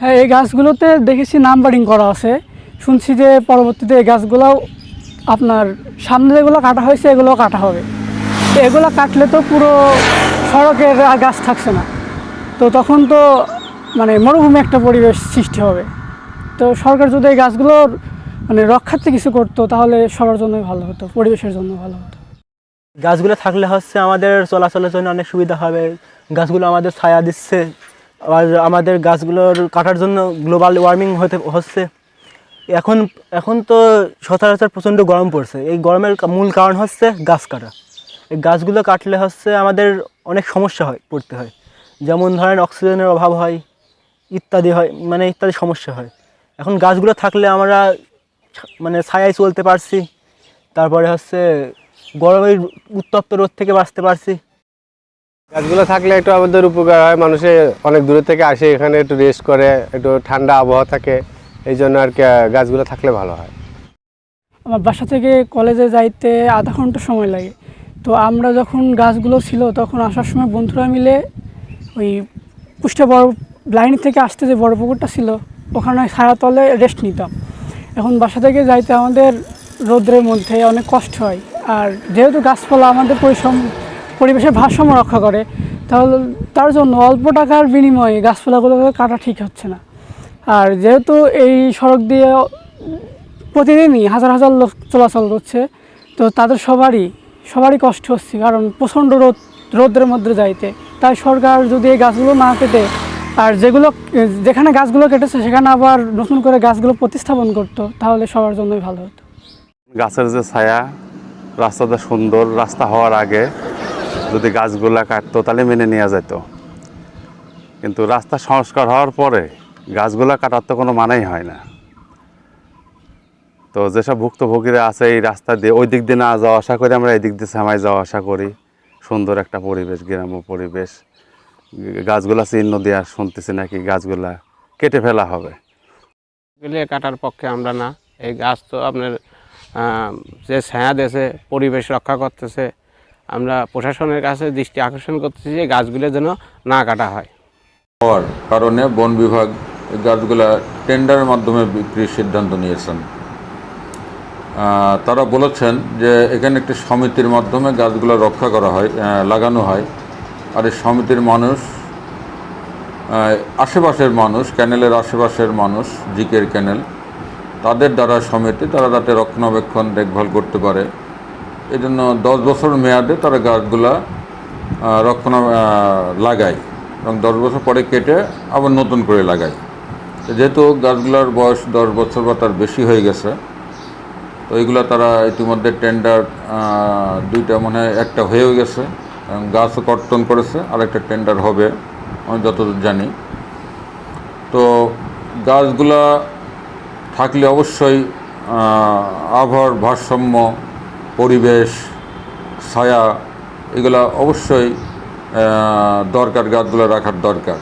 হ্যাঁ এই গাছগুলোতে দেখেছি নাম্বারিং করা আছে। শুনছি যে পরবর্তীতে এই গাছগুলোও আপনার সামনে যেগুলো কাটা হয়েছে এগুলো কাটা হবে। তো এগুলো কাটলে তো পুরো সড়কের আর গাছ থাকছে না। তো তখন তো মানে মরুভূমি একটা পরিবেশ সৃষ্টি হবে। তো সরকার যদি এই গাছগুলোর মানে রক্ষার্থে কিছু করতো, তাহলে সবার জন্যই ভালো হতো, পরিবেশের জন্য ভালো হতো। গাছগুলো থাকলে হচ্ছে আমাদের চলাচলের জন্য অনেক সুবিধা হবে। গাছগুলো আমাদের ছায়া দিচ্ছে। আর আমাদের গাছগুলোর কাটার জন্য গ্লোবাল ওয়ার্মিং হতে হচ্ছে। এখন এখন তো সচরাচর প্রচণ্ড গরম পড়ছে। এই গরমের মূল কারণ হচ্ছে গাছ কাটা। এই গাছগুলো কাটলে হচ্ছে আমাদের অনেক সমস্যা হয়, পড়তে হয়। যেমন ধরেন অক্সিজেনের অভাব হয়, ইত্যাদি হয় মানে ইত্যাদি সমস্যা হয়। এখন গাছগুলো থাকলে আমরা মানে ছায়ায় চলতে পারছি। তারপরে হচ্ছে গরমের উত্তপ্ত রোদ থেকে বাঁচতে পারছি। গাছগুলো থাকলে একটু আমাদের উপকার হয়। মানুষে অনেক দূরে থেকে আসে, এখানে একটু রেস্ট করে, একটু ঠান্ডা আবহাওয়া থাকে, এই জন্য আর কি গাছগুলো থাকলে ভালো হয়। আমার বাসা থেকে কলেজে যাইতে আধা ঘণ্টা সময় লাগে। তো আমরা যখন গাছগুলো ছিল, তখন আসার সময় বন্ধুরা মিলে ওই কুষ্টা বড় লাইন থেকে আসতে যে বড় পুকুরটা ছিল, ওখানে ছায়া তলে রেস্ট নিতাম। এখন বাসা থেকে যাইতে আমাদের রৌদ্রের মধ্যে অনেক কষ্ট হয়। আর যেহেতু গাছপালা আমাদের পরিশ্রম পরিবেশের ভারসাম্য রক্ষা করে, তাহলে তার জন্য অল্প টাকার বিনিময়ে গাছপালাগুলোকে কাটা ঠিক হচ্ছে না। আর যেহেতু এই সড়ক দিয়ে প্রতিদিনই হাজার হাজার লোক চলাচল করছে, তো তাদের সবারই সবারই কষ্ট হচ্ছে, কারণ প্রচণ্ড রোদ রোদের মধ্যে যাইতে। তাই সরকার যদি এই গাছগুলো না কেটে, আর যেগুলো, যেখানে গাছগুলো কেটেছে, সেখানে আবার নতুন করে গাছগুলো প্রতিস্থাপন করতো, তাহলে সবার জন্যই ভালো হতো। গাছের যে ছায়া, রাস্তাটা সুন্দর, রাস্তা হওয়ার আগে যদি গাছগুলা কাটতো, তাহলে মেনে নেওয়া যেত কিন্তু রাস্তা সংস্কার হওয়ার পরে গাছগুলা কাটার তো কোনো মানেই হয় না। তো যেসব ভুক্তভোগীরা আছে এই রাস্তা দিয়ে, ওই দিক দিয়ে না যাওয়া আসা করে আমরা এই দিক দিয়ে সামাই যাওয়া আসা করি। সুন্দর একটা পরিবেশ, গ্রাম্য পরিবেশ। গাছগুলা চিহ্ন দেওয়া শুনতেছি নাকি গাছগুলা কেটে ফেলা হবে। কাটার পক্ষে আমরা না। এই গাছ তো আপনার যে ছায়া দেশে পরিবেশ রক্ষা করতেছে। আমরা প্রশাসনের কাছে দৃষ্টি আকর্ষণ করতেছি যে গাছগুলো যেন না কাটা হয়। হওয়ার কারণে বন বিভাগ গাছগুলা টেন্ডারের মাধ্যমে বিক্রির সিদ্ধান্ত নিয়েছেন। তারা বলেছেন যে এখানে একটি সমিতির মাধ্যমে গাছগুলো রক্ষা করা হয় লাগানো হয়। আর এই সমিতির মানুষ আশেপাশের মানুষ, ক্যানেলের আশেপাশের মানুষ, জিকের ক্যানেল, তাদের দ্বারা সমিতি, তারা যাতে রক্ষণাবেক্ষণ, দেখভাল করতে পারে। এই জন্য দশ বছর মেয়াদে তারা গাছগুলা রক্ষণা লাগায় এবং দশ বছর পরে কেটে আবার নতুন করে লাগায়। যেহেতু গাছগুলোর বয়স দশ বছর বা তার বেশি হয়ে গেছে, তো এইগুলো তারা ইতিমধ্যে টেন্ডার দুইটা মনে একটা হয়েও গেছে এবং গাছও কর্তন করেছে আর একটা টেন্ডার হবে, আমি যতদূর জানি। তো গাছগুলা থাকলে অবশ্যই আবহাওয়ার ভারসাম্য পরিবেশ ছায়া এগুলো অবশ্যই দরকার গাছগুলো রাখার দরকার।